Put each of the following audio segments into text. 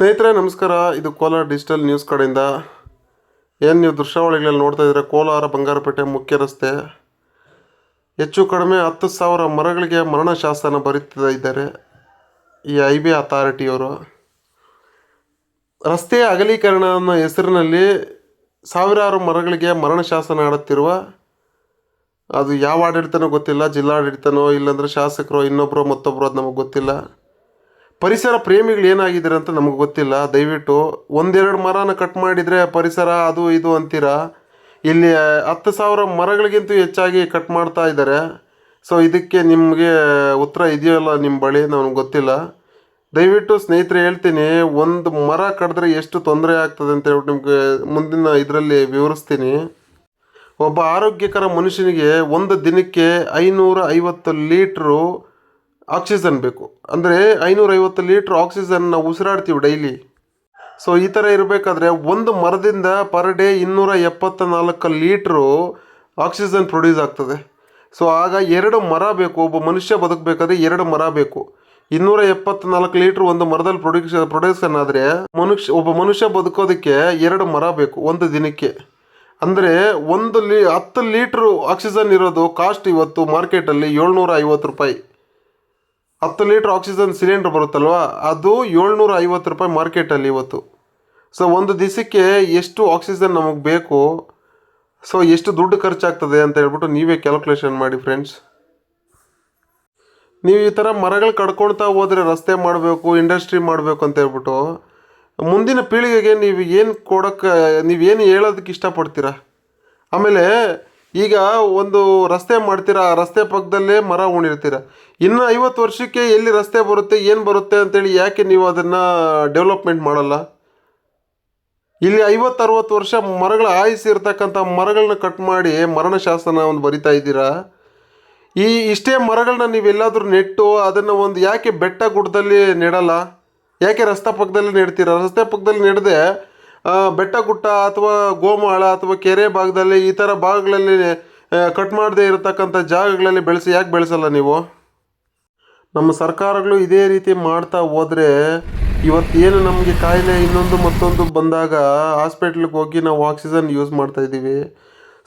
ಸ್ನೇಹಿತರೆ, ನಮಸ್ಕಾರ. ಇದು ಕೋಲಾರ ಡಿಜಿಟಲ್ ನ್ಯೂಸ್ ಕಡೆಯಿಂದ. ಏನು ನೀವು ದೃಶ್ಯಾವಳಿಗಳಲ್ಲಿ ನೋಡ್ತಾ ಇದ್ದೀರಾ? ಕೋಲಾರ ಬಂಗಾರಪೇಟೆ ಮುಖ್ಯ ರಸ್ತೆ. ಹೆಚ್ಚು ಕಡಿಮೆ ಹತ್ತು ಸಾವಿರ ಮರಗಳಿಗೆ ಮರಣ ಬರೀತಾ ಇದ್ದಾರೆ ಈ ಐ ಬಿ ಅಥಾರಿಟಿಯವರು. ರಸ್ತೆಯ ಅಗಲೀಕರಣ ಅನ್ನೋ ಹೆಸರಿನಲ್ಲಿ ಸಾವಿರಾರು ಮರಗಳಿಗೆ ಮರಣ ಆಡುತ್ತಿರುವ, ಅದು ಯಾವ ಆಡಳಿತನೋ ಗೊತ್ತಿಲ್ಲ, ಜಿಲ್ಲಾಡಳಿತನೋ ಇಲ್ಲಾಂದ್ರೆ ಶಾಸಕರು ಇನ್ನೊಬ್ಬರು ಮತ್ತೊಬ್ಬರು ಅದು ನಮಗೆ ಗೊತ್ತಿಲ್ಲ. ಪರಿಸರ ಪ್ರೇಮಿಗಳು ಏನಾಗಿದ್ದೀರ ಅಂತ ನಮಗೆ ಗೊತ್ತಿಲ್ಲ. ದಯವಿಟ್ಟು ಒಂದೆರಡು ಮರನ ಕಟ್ ಮಾಡಿದರೆ ಪರಿಸರ ಅದು ಇದು ಅಂತೀರಾ? ಇಲ್ಲಿ ಹತ್ತು ಸಾವಿರ ಮರಗಳಿಗಿಂತೂ ಹೆಚ್ಚಾಗಿ ಕಟ್ ಮಾಡ್ತಾ ಇದ್ದಾರೆ. ಸೊ ಇದಕ್ಕೆ ನಿಮಗೆ ಉತ್ತರ ಇದೆಯಲ್ಲ ನಿಮ್ಮ ಬಳಿ? ನನಗೆ ಗೊತ್ತಿಲ್ಲ. ದಯವಿಟ್ಟು ಸ್ನೇಹಿತರೆ ಹೇಳ್ತೀನಿ, ಒಂದು ಮರ ಕಡಿದ್ರೆ ಎಷ್ಟು ತೊಂದರೆ ಆಗ್ತದೆ ಅಂತ ಹೇಳ್ಬಿಟ್ಟು ನಿಮಗೆ ಮುಂದಿನ ಇದರಲ್ಲಿ ವಿವರಿಸ್ತೀನಿ. ಒಬ್ಬ ಆರೋಗ್ಯಕರ ಮನುಷ್ಯನಿಗೆ ಒಂದು ದಿನಕ್ಕೆ ಐನೂರ ಐವತ್ತು ಲೀಟ್ರು ಆಕ್ಸಿಜನ್ ಬೇಕು. ಅಂದರೆ ಐನೂರೈವತ್ತು ಲೀಟ್ರ್ ಆಕ್ಸಿಜನ್ ನಾವು ಉಸಿರಾಡ್ತೀವಿ ಡೈಲಿ. ಸೊ ಈ ಥರ ಇರಬೇಕಾದ್ರೆ ಒಂದು ಮರದಿಂದ ಪರ್ ಡೇ ಇನ್ನೂರ ಎಪ್ಪತ್ತ ನಾಲ್ಕು ಲೀಟ್ರು ಆಕ್ಸಿಜನ್ ಪ್ರೊಡ್ಯೂಸ್ ಆಗ್ತದೆ. ಸೊ ಆಗ ಎರಡು ಮರ ಬೇಕು. ಒಬ್ಬ ಮನುಷ್ಯ ಬದುಕಬೇಕಾದ್ರೆ ಎರಡು ಮರ ಬೇಕು. ಇನ್ನೂರ ಎಪ್ಪತ್ನಾಲ್ಕು ಲೀಟ್ರ್ ಒಂದು ಮರದಲ್ಲಿ ಪ್ರೊಡ್ಯೂಸ್ ಪ್ರೊಡ್ಯೂಷನ್ ಆದರೆ ಮನುಷ್ಯ, ಒಬ್ಬ ಮನುಷ್ಯ ಬದುಕೋದಕ್ಕೆ ಎರಡು ಮರ ಬೇಕು ಒಂದು ದಿನಕ್ಕೆ. ಅಂದರೆ ಒಂದು ಲೀ, ಹತ್ತು ಲೀಟ್ರು ಆಕ್ಸಿಜನ್ ಇರೋದು ಕಾಸ್ಟ್ ಇವತ್ತು ಮಾರ್ಕೆಟಲ್ಲಿ ಏಳ್ನೂರ ಐವತ್ತು ರೂಪಾಯಿ. ಹತ್ತು ಲೀಟ್ರ್ ಆಕ್ಸಿಜನ್ ಸಿಲಿಂಡ್ರ್ ಬರುತ್ತಲ್ವ? ಅದು ಏಳ್ನೂರ ಐವತ್ತು ರೂಪಾಯಿ ಮಾರ್ಕೆಟಲ್ಲಿ ಇವತ್ತು. ಸೊ ಒಂದು ದಿವಸಕ್ಕೆ ಎಷ್ಟು ಆಕ್ಸಿಜನ್ ನಮಗೆ ಬೇಕು? ಸೊ ಎಷ್ಟು ದುಡ್ಡು ಖರ್ಚಾಗ್ತದೆ ಅಂತ ಹೇಳ್ಬಿಟ್ಟು ನೀವೇ ಕ್ಯಾಲ್ಕುಲೇಷನ್ ಮಾಡಿ ಫ್ರೆಂಡ್ಸ್ ನೀವು ಈ ಥರ ಮರಗಳು ಕಡ್ಕೊಳ್ತಾ ಹೋದರೆ ರಸ್ತೆ ಮಾಡಬೇಕು ಇಂಡಸ್ಟ್ರಿ ಮಾಡಬೇಕು ಅಂತ ಹೇಳ್ಬಿಟ್ಟು ಮುಂದಿನ ಪೀಳಿಗೆಗೆ ನೀವು ಏನು ಕೊಡೋಕ್ಕೆ ನೀವೇನು ಹೇಳೋದಕ್ಕೆ ಇಷ್ಟಪಡ್ತೀರಾ? ಆಮೇಲೆ ಈಗ ಒಂದು ರಸ್ತೆ ಮಾಡ್ತೀರಾ ಆ ರಸ್ತೆ ಪಕ್ಕದಲ್ಲೇ ಮರ ಉಣಿರ್ತೀರ ಇನ್ನು ಐವತ್ತು ವರ್ಷಕ್ಕೆ ಎಲ್ಲಿ ರಸ್ತೆ ಬರುತ್ತೆ, ಏನು ಬರುತ್ತೆ ಅಂತೇಳಿ ಯಾಕೆ ನೀವು ಅದನ್ನು ಡೆವಲಪ್ಮೆಂಟ್ ಮಾಡಲ್ಲ? ಇಲ್ಲಿ ಐವತ್ತು ಅರವತ್ತು ವರ್ಷ ಮರಗಳ ಆಯಿಸಿರ್ತಕ್ಕಂಥ ಮರಗಳನ್ನ ಕಟ್ ಮಾಡಿ ಮರಣ ಶಾಸನ ಒಂದು ಬರಿತಾ ಇದ್ದೀರಾ? ಈ ಇಷ್ಟೇ ಮರಗಳನ್ನ ನೀವೆಲ್ಲಾದರೂ ನೆಟ್ಟು ಅದನ್ನು ಒಂದು ಯಾಕೆ ಬೆಟ್ಟ ಗುಡ್ಡದಲ್ಲಿ ನೆಡಲ್ಲ? ಯಾಕೆ ರಸ್ತೆ ಪಕ್ಕದಲ್ಲಿ ನೆಡ್ತೀರಾ? ರಸ್ತೆ ಪಕ್ಕದಲ್ಲಿ ನೆಡದೆ ಬೆಟ್ಟ ಗುಟ್ಟ ಅಥವಾ ಗೋಮಾಳ ಅಥವಾ ಕೆರೆ ಭಾಗದಲ್ಲಿ ಈ ಥರ ಭಾಗಗಳಲ್ಲಿ ಕಟ್ ಮಾಡದೇ ಇರತಕ್ಕಂಥ ಜಾಗಗಳಲ್ಲಿ ಬೆಳೆಸಿ ಯಾಕೆ ಬೆಳೆಸಲ್ಲ ನೀವು? ನಮ್ಮ ಸರ್ಕಾರಗಳು ಇದೇ ರೀತಿ ಮಾಡ್ತಾ ಹೋದರೆ ಇವತ್ತೇನು ನಮಗೆ ಕಾಯಿಲೆ ಇನ್ನೊಂದು ಮತ್ತೊಂದು ಬಂದಾಗ ಹಾಸ್ಪಿಟ್ಲಿಗೆ ಹೋಗಿ ನಾವು ಆಕ್ಸಿಜನ್ ಯೂಸ್ ಮಾಡ್ತಾ ಇದ್ದೀವಿ.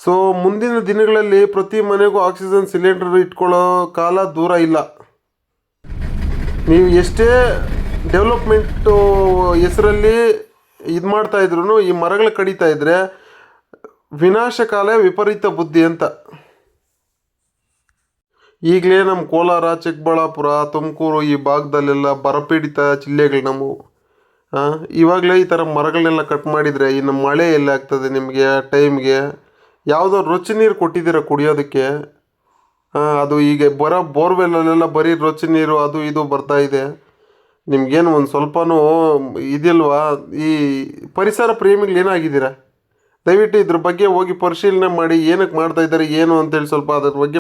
ಸೊ ಮುಂದಿನ ದಿನಗಳಲ್ಲಿ ಪ್ರತಿ ಮನೆಗೂ ಆಕ್ಸಿಜನ್ ಸಿಲಿಂಡರ್ ಇಟ್ಕೊಳ್ಳೋ ಕಾಲ ದೂರ ಇಲ್ಲ. ನೀವು ಎಷ್ಟೇ ಡೆವಲಪ್ಮೆಂಟು ಹೆಸರಲ್ಲಿ ಇದು ಮಾಡ್ತಾ ಇದ್ರು ಈ ಮರಗಳು ಕಡಿತಾ ಇದ್ದರೆ ವಿನಾಶಕಾಲ ವಿಪರೀತ ಬುದ್ಧಿ ಅಂತ. ಈಗಲೇ ನಮ್ಮ ಕೋಲಾರ, ಚಿಕ್ಕಬಳ್ಳಾಪುರ, ತುಮಕೂರು ಈ ಭಾಗದಲ್ಲೆಲ್ಲ ಬರಪೀಡಿತ ಜಿಲ್ಲೆಗಳು ನಮ್ಮವು. ಇವಾಗಲೇ ಈ ಥರ ಮರಗಳನ್ನೆಲ್ಲ ಕಟ್ ಮಾಡಿದರೆ ಇನ್ನು ಮಳೆ ಎಲ್ಲ ಆಗ್ತದೆ ನಿಮಗೆ ಟೈಮ್ಗೆ. ಯಾವುದೋ ರುಚಿ ನೀರು ಕೊಟ್ಟಿದ್ದೀರ ಕುಡಿಯೋದಕ್ಕೆ. ಅದು ಈಗ ಬರೋ ಬೋರ್ವೆಲ್ಲಲ್ಲೆಲ್ಲ ಬರೀ ರುಚಿ ನೀರು ಅದು ಇದು ಬರ್ತಾ ಇದೆ. ನಿಮ್ಗೇನು ಒಂದು ಸ್ವಲ್ಪನೂ ಇದಿಲ್ವಾ? ಈ ಪರಿಸರ ಪ್ರೇಮಿಗಳು ಏನಾಗಿದ್ದೀರಾ? ದಯವಿಟ್ಟು ಇದ್ರ ಬಗ್ಗೆ ಹೋಗಿ ಪರಿಶೀಲನೆ ಮಾಡಿ ಏನಕ್ಕೆ ಮಾಡ್ತಾ ಇದ್ದಾರೆ, ಏನು ಅಂತೇಳಿ ಸ್ವಲ್ಪ ಅದ್ರ ಬಗ್ಗೆ